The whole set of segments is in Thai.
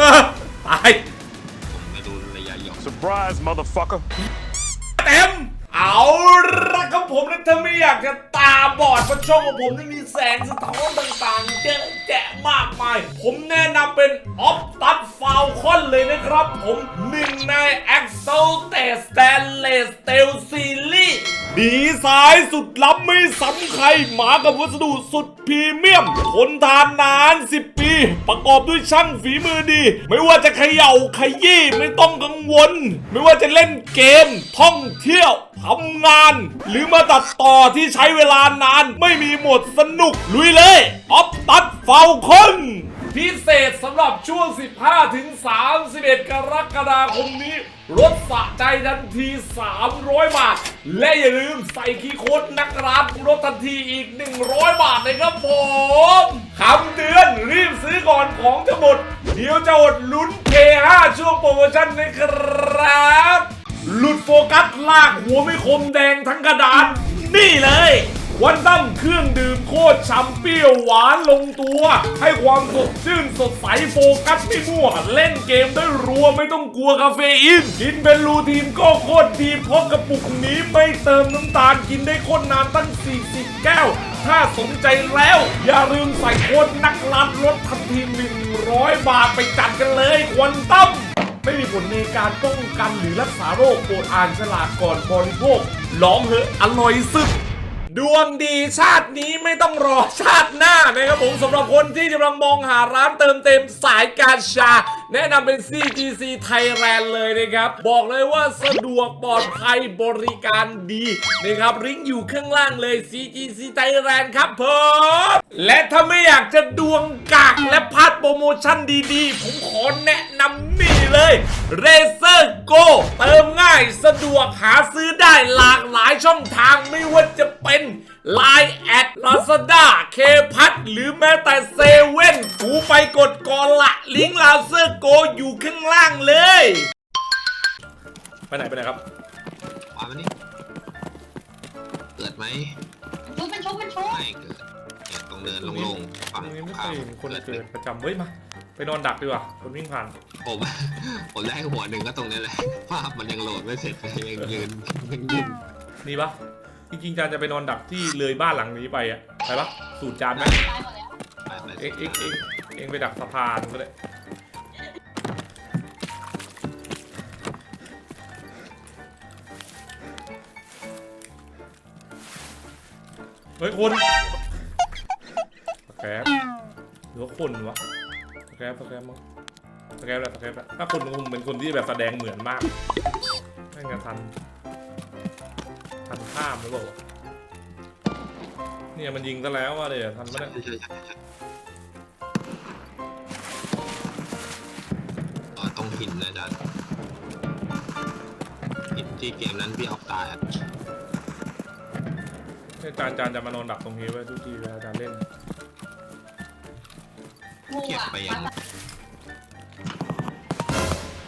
ตายผมไม่รู้ระยะยาว Surprise, motherfucker. เต็ม เอาละครับผมนะถ้าไม่อยากจะตาบอดเพราะช่องของผมนี่มีแสงสะท้อนต่างๆเยอะแยะมากมาย ผมแนะนำเป็นออฟตัดฟาวคอนเลยนะครับผมหนึ่งใน a x o t e Stainless Steel Series ดีไซน์สุดล้ำไม่ซ้ำใครหมากับวัสดุสุดพรีเมียมทนทานนาน 10 ปี ประกอบด้วยช่างฝีมือดี ไม่ว่าจะเขย่าขยี้ไม่ต้องกังวล ไม่ว่าจะเล่นเกม ท่องเที่ยว ทำงาน หรือมาตัดต่อที่ใช้เวลานานไม่มีหมดสนุก ลุยเลยออฟตัดเฝ้าคนพิเศษสำหรับช่วง 15 ถึง 31 กรกฎาคมนี้ลดสะใจทันที 300 บาท และอย่าลืมใส่คีย์โค้ดนักร้านลดทันทีอีก 100 บาทเลยครับผมคำเตือนรีบซื้อก่อนของจะหมด เดี๋ยวจะอดลุ้น K5 ช่วงโปรโมชั่นนะครับ หลุดโฟกัสลากหัวไม่คมแดงทั้งกระดาน นี่เลย วันตั้มเครื่องดื่มโคตรฉ่ำเปรี้ยวหวานลงตัว ให้ความสดชื่นสดใสโฟกัสไม่มั่วเล่นเกมได้รัวไม่ต้องกลัวคาเฟอีน กินเป็นรูทีนก็โคตรดีเพราะกระปุกนี้ไม่เติมน้ำตาลกินได้โคตรนานตั้ง 40 แก้ว ถ้าสนใจแล้ว อย่าลืมใส่โค้ดนักลัดลดทันที100 บาทไปจัดกันเลยควันตั้ม ไม่มีผลในการป้องกันหรือรักษาโรคโปรดอ่านฉลากก่อนบริโภคลองเหอะอร่อยสุดดวงดีชาตินี้ไม่ต้องรอชาติหน้านะครับผมสำหรับคนที่กำลังมองหาร้านเติมเต็มสายการชาแนะนำเป็น CGC Thailand เลยนะครับ บอกเลยว่าสะดวกปลอดภัยบริการดีนะครับริงก์อยู่ข้างล่างเลย CGC Thailand ครับผมและถ้าไม่อยากจะดวงกากและพลาดโปรโมชั่นดีๆ ผมขอแนะนำนี่เลย Razer Go เติมง่ายสะดวกหาซื้อได้หลากหลายช่องทางไม่ว่าจะเป็น Line แอด Lazada เคพัทหรือแม้แต่เซเว่นกูไปกดก่อนละลิงก์ Razer Go อยู่ข้างล่างเลย ไปไหนไปไหนครับมาวันนี้เกิดไหมชุบเป็นชุบเป็นชุบไม่เกิดเนี่ยตรงเดินลงๆฝั่งนี่ไม่ข้าเควยเห็นคนเกิดเกิดประจำเฮ้ยมา ไปนอนดักดีกว่าคนวิ่งผ่าน ผม ผมได้หัวหนึ่งก็ตรงนี้แหละภาพมันยังโหลดไม่เสร็จเลยยังยืนยังยืนนี่ปะ จริงๆจานจะไปนอนดักที่เลยบ้านหลังนี้ไปอะไปปะสูตรจานไหมตายหมดแล้วไปเอ็งเอ็งเอ็งเอ็งไปดักสะพานก็ได้เฮ้ยคนสแครปหรือว่าคนวะสแครปสแครปมั้งสแครปแหละสแครปแหละถ้าคนคงเป็นคนที่แบบแสดงเหมือนมากไม่งั้นทัน ทันข้ามหรือเปล่าวะเนี่ยมันยิงซะแล้วอะเลยทันปะเนี่ยใช่ใช่ใช่ใช่อ๋อตรงหินนะอาจารย์หินที่เกมนั้นพี่ออฟตายอะเนี่ยจานจานจะมานอนดักตรงนี้ไว้ทุกทีเวลาจานเล่นงูเก็บอะไปยัง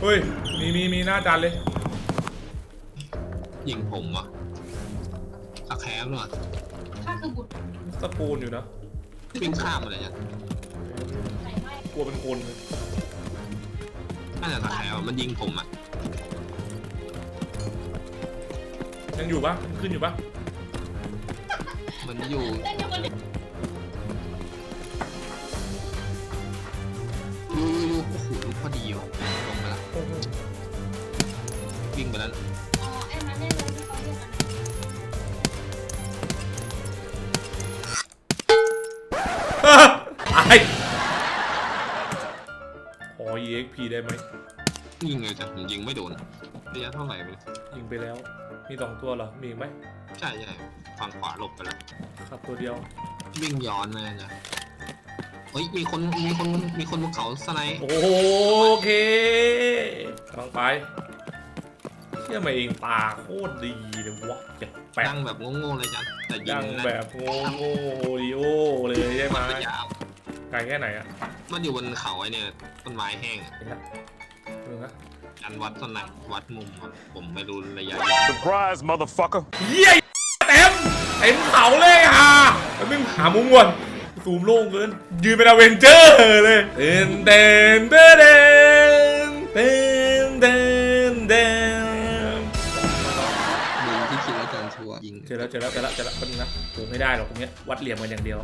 เฮ้ย มีมีมีหน้าจานเลย ยิงผมอะ สแคมหน่อยข้าคือบุตรตะปูนอยู่นะวิ่งข้ามมาเลยเนี่ยไหนไม่กลัวเป็นคนเลยน่าจะสแคมมันยิงผมอะยังอยู่ปะขึ้นอยู่ปะมันอยู่ เล่นอยู่บนอยู่อ ไปแล้ว มีสองตัวเหรอ มีอีกไหมใช่ใช่ฝั่งขวาหลบไปแล้วขับตัวเดียว วิ่งย้อนมาจ้ะเฮ้ยมีคนมีคนมีคนบนเขาสไนด์โอเคกำลังไปเชื่อมาเองตาโคตรดีเลยวะเจ็ดแปดดังแบบโง่ๆเลยจ้ะแต่ยิดังงนะแบบโง่โง่โอริโอเลยใช่ไหมระยะไกลแค่ไหนอะมันอยู่บนเขาไอ้เนี่ยต้นไม้แห้งอะเห็นละดูนะ อันวัดต้นไหนวัดมุมอะผมไม่รู้ระยะ Surprise, motherfucker. เยี่ยเต็มเต็มเขาเลยอะแล้วมึงหามุมก่อนซูมโล่งเกินยืนเป็นอเวนเจอร์เลยเต้นเต้นเต้นเต้นเต้นเต้นเต้นยิงที่คิดว่าจะชัวร์ยิงเจอแล้วเจอแล้วเจอแล้วเจอแล้วคนนึงนะโหไม่ได้หรอกตรงเนี้ยวัดเหลี่ยมกันอย่างเดียว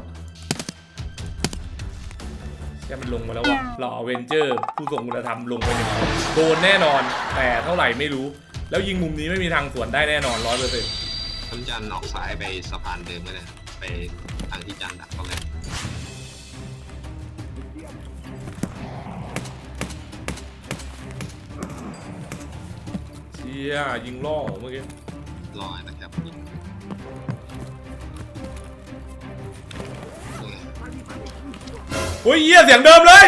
แค่มันลงมาแล้วว่ะเราอเวนเจอร์ ผู้ทรงคุณธรรมลงไปหนึ่งคนโดนแน่นอน แต่เท่าไหร่ไม่รู้ แล้วยิงมุมนี้ไม่มีทางสวนได้แน่นอนร้อยเปอร์เซ็นต์น้ำจันออกซ้ายไปสะพานเดิมเลยนะไปทางที่จันดักตอนแรกเชี่ยยิงล่อเมื่อกี้รอนะครับยิง อ้ยเหี้ยเสียงเดิมเลย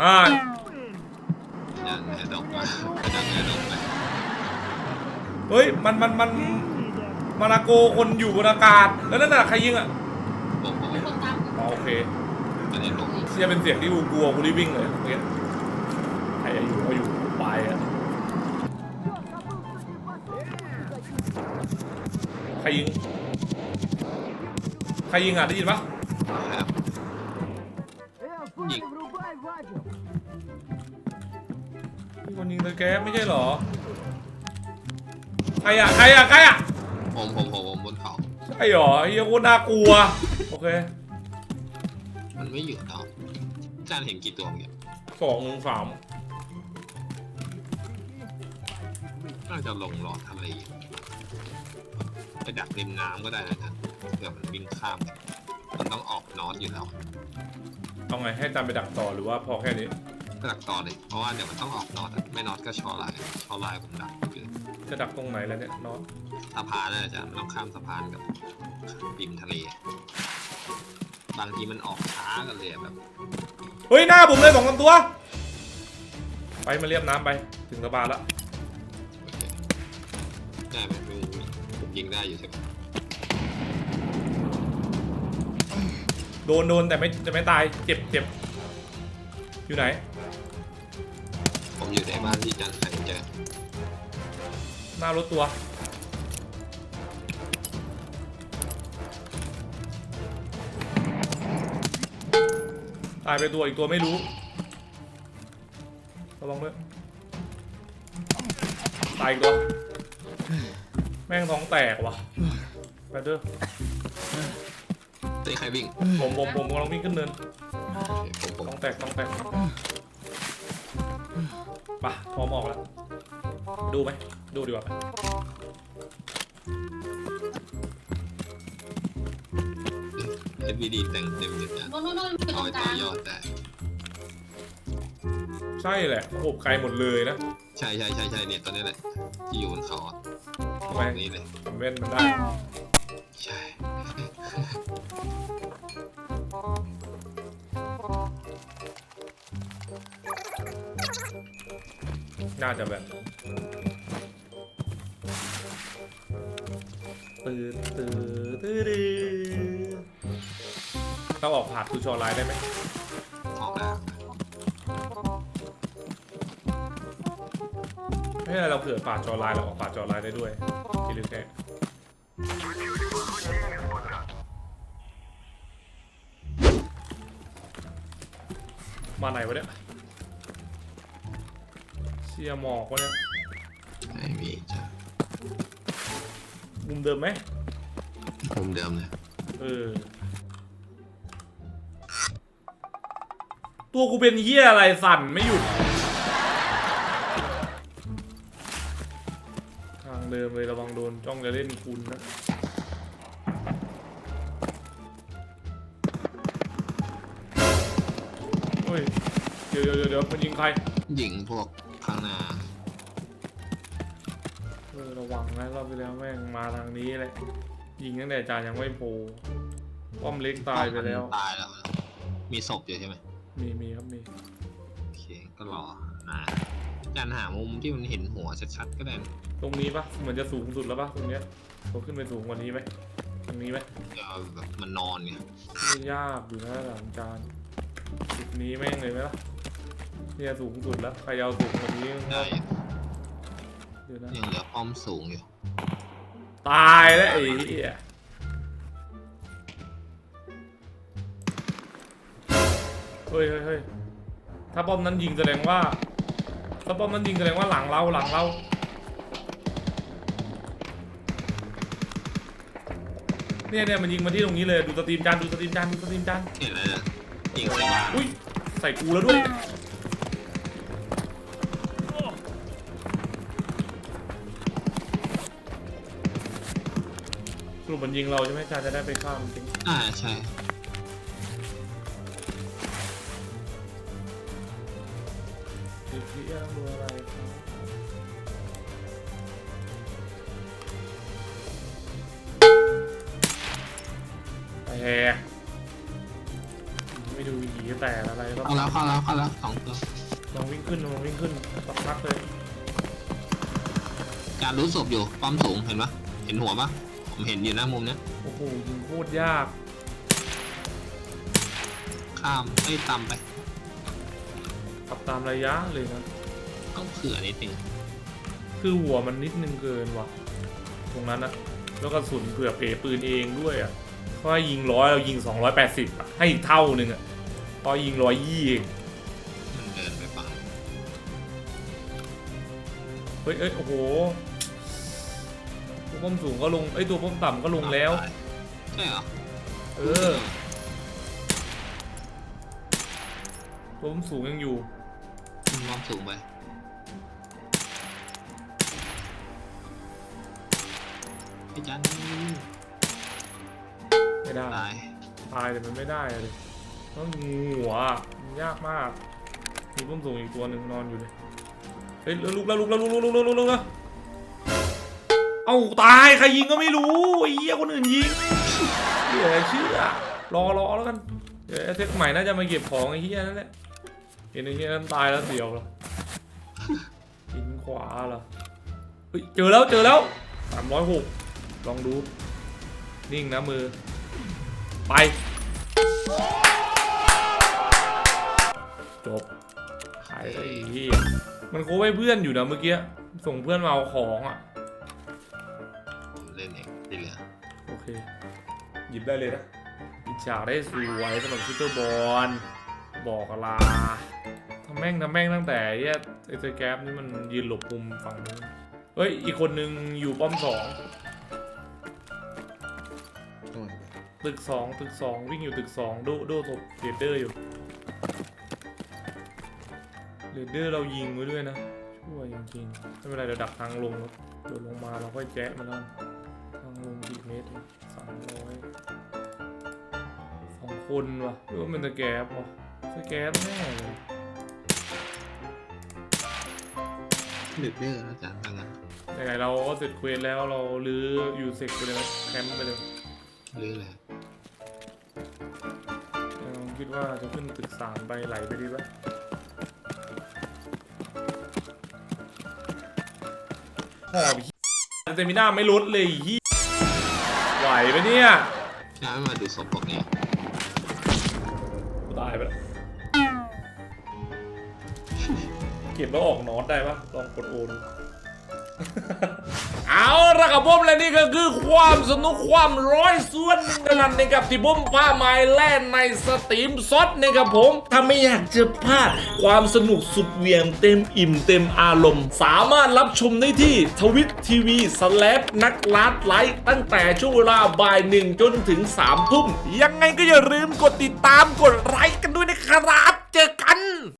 ฮ่ายันแอดอกมาดังแอดอกไปเฮ้ยมันมันมันมานาโกคนอยู่บนอากาศแล้วนั่นน่ะใครยิงอะผมผมมีคนตามอ๋อโอเคตอนนี้ลงเชี่ยเป็นเสียงที่กูกลัวกูรีบวิ่งเลยเมื่อกี้ใครจะอยู่ก็อยู่ไปอะใครยิงใครยิงอะได้ยินปะ ยิงมีคนยิงตะแก๊สไม่ใช่เหรอ ใครอะใครอะใครอะผมผมผมผมบนเขา ใช่เหรอเฮียโคตรน่ากลัว โอเค มันไม่อยู่เนาะจันเห็นกี่ตัวเนี่ยสองหนึ่งสามน่าจะลงรอทะเลไปดักริมน้ำก็ได้นะจ๊ะเผื่อมันวิ่งข้ามไป มันต้องออกนอตอยู่แล้วเอาไงให้ตามไปดักต่อหรือว่าพอแค่นี้ ก็ดักต่อเลยเพราะว่าเดี๋ยวมันต้องออกนอตอะไม่นอตก็ชอไลน์ชอไลน์ผมดักคือจะดักตรงไหนแล้วเนี่ยน้องสะพานน่ะจ๊ะมันต้องข้ามสะพานกับริมทะเล บางทีมันออกช้ากันเลยอะแบบเฮ้ยหน้าผมเลยสองสามตัว ไปมาเรียบน้ำไปถึงสะพานละ ได้ไหมลุงผมยิงได้อยู่ใช่ไหม โดนโดนแต่ไม่จะไม่ตายเจ็บเจ็บอยู่ไหน ผมอยู่ในบ้านที่จันใครเจอหน้ารถตัว ตายไปตัวอีกตัวไม่รู้ระวังด้วยตายอีกตัว แม่งท้องแตกว่ะไปเด้อเต้ใครวิ่งผมผมผมกำลังวิ่งขึ้นเนินผมผมท้องแตกท้องแตกไปะพร้อมออกแล้ว ดูไหมดูดีกว่าไหมเอฟวีดีแต่งเต็มเลยจ้ะโน่นโน่นโน่นอยู่ตเอารงไปกต่ลาองยอดได้ใช่แหละโอบไกลหมดเลยนะ ใช่ใช่ใช่ใช่เนี่ยตัวนี้แหละที่อยู่บนเขาอะทำไมนี่เลยผมเว้นมันได้ น่าจะแบบตื่นตื่นตื่นต้องออกผ่านทูชอไลน์ได้ไหมออกแล้วไม่ใช่เราเผื่อผ่านจอไลน์เราออกผ่านจอไลน์ได้ด้วยคิดดูแค่มาไหนวะเนี่ย เชียร์หมอกวะเนี่ยไม่มีจ้ะมุมเดิมไหมมุมเดิมเลยเออตัวกูเป็นเหี้ยอะไรสั่นไม่หยุด ทางเดิมเลยระวังโดนจ้องจะเล่นคุณนะเฮ้ยเดี๋ยวเดี๋ยวเดี๋ยวเดี๋ยวมันยิงใครหญิงพวก ข้างหน้าเออระวังนะรอบที่แล้วแม่งมาทางนี้เลยยิงตั้งแต่จ่ายังไม่โผล่ป้อมเล็กตายไปแล้ว ตายแล้ว มีศพอยู่ใช่ไหมมีมีครับมีโอเคก็รออ่าจันหามุมที่มันเห็นหัวชัดๆก็ได้นะตรงนี้ปะเหมือนจะสูงสุดแล้วปะตรงเนี้ยเราขึ้นไปสูงกว่านี้ไหมตรงนี้ไหมเดี๋ยวแบบมันนอนเนี่ยไม่ยากอยู่นะหลังจานจุดนี้แม่งเลยไหมล่ะ เนี่ยสูงสุดแล้วใครเอาสูงกว่นี้ได้ยังเหลือป้อมสูงอยู่ตายแล้วไอ้เหี้ยเฮ้ยเฮ้ยเฮ้ยถ้าป้อมนั้นยิงแสดงว่า ถ้าป้อมนั้นยิงแสดงว่าหลังเราหลังเราเนี่ยเนี่ยมันยิงมาที่ตรงนี้เลยดูสตรีมจานดูสตรีมจานดูสตรีมจานเห็นเลยยิงใส่บ้าอุ้ยใส่กูแล้วด้วย มันยิงเราใช่ไหมจานจะได้ไปข้ามจริงอ่าใช่สิทธิอำนวยอะไรครับไปแฮไม่ดูหยีแต่อะไรก็เข้าแล้วเข้าแล้วเข้าแล้วสองตัวลองวิ่งขึ้นลองวิ่งขึ้นสักพักเลย การรู้ศพอยู่ป้อมสูงเห็นปะเห็นหัวปะ ผมเห็นอยู่นะมุมเนี้ยโอ้โหยิงโคตรยาก ข้ามไอ้ยต่ำไป ขับตามระยะเลยนะ ต้องเผื่อนิดนึงคือหัวมันนิดนึงเกินว่ะ ตรงนั้นนะแล้วกระสุนเผื่อเป๋ปืนเองด้วยอะเพราะว่ายิงร้อยเรายิง 280อะให้อีกเท่าหนึ่งอะเพอยิงร้อยยี่เองมันเดินไปฝั่งเฮ้ยเอ้ยโอ้โหตัว ป้อมสูงก็ลงไอ้ยตัวป้อมต่ำก็ลงแล้ว ใช่เหรอเออ ตัวป้อมสูงยังอยู่ป้อมสูงไปไอ้จันไม่ได้ ตายตายแต่มันไม่ได้เลยต้องงูหัวอะมันยากมาก มีป้อมสูงอีกตัวหนึ่งนอนอยู่เลยเฮ้ยลุกแล้วลุกแล้วลุกลุกลุกลุกลุกลุกแล้ว เอ้าตายใครยิงก็ไม่รู้ไอ้เหี้ยคนอื่นยิงเหลือเชื่อรอรอแล้วกันเดี๋ยวเซ็ตใหม่น่าจะมาเก็บของไอ้เหี้ยนั่นแหละเห็นไอ้เหี้ยนั้นตายแล้วเสียวเหรอยิงขวาเหรอเฮ้ยเจอแล้วเจอแล้วสามร้อยหกลองดู นิ่งนะมือ ไป จบขายไอ้เหี้ยมันโค้ให้เพื่อนอยู่นะเมื่อกี้ ส่งเพื่อนมาเอาของอะ ที่เหลือ โอเค หยิบได้เลยนะอิจฉาได้สวยสำหรับชิตเตอร์บอลบอกลาทำแม่งทำแม่งตั้งแต่เหี้ไอ้เซอร์แกรปนี่มันยืนหลบมุมฝั่งนู้นเฮ้ย อีกคนนึงอยู่ป้อมสองตึกสองตึกสองวิ่งอยู่ตึกสองโดโดศพเรดเดอร์อยู่เรดเดอร์เรายิงไว้ด้วยนะชั่วจริงๆไม่เป็นไรเดี๋ยวดักทางลงแล้วเดี๋ยวลงมาเราค่อยแจ๊ะมันแล้ว ตรสามร้อยสองคนวะหรือว่ามันจะแก๊บวะจะแก๊บแน่เลยเดือดเด้อนะจ๊ะทางนั้นยังไงเราก็เสร็จเควสแล้วเราลื้อยูเซกไปเลยไหมแคมป์ไปเลยหรืออะไรยังคิดว่าจะขึ้นตึกสามไปไหลไปดีปะหอบเหี้ยเตมิน่าไม่ลดเลยเหี้ย ไหวปะเนี่ยย้ายมาดูศพพวกนี้กูตายไปแล้วเก็บแล้วออกนอตได้ปะลองกดโอดู เอาละครับผมและนี่ก็คือความสนุกความร้อยส่วนหนึ่งกันในกับที่ผมพาไม้แล่นในสตรีมซดนะครับผม ถ้าไม่อยากจะพลาดความสนุกสุดเหวียงเต็มอิ่มเต็มอารมณ์ สามารถรับชมได้ที่ทวิตทีวีสแลปนักลาดไลฟ์ตั้งแต่ช่วงเวลาบ่ายหนึ่งจนถึง3ามทุ่มยังไงก็อย่าลืมกดติดตามกดไลค์กันด้วยนะครับ เจอกัน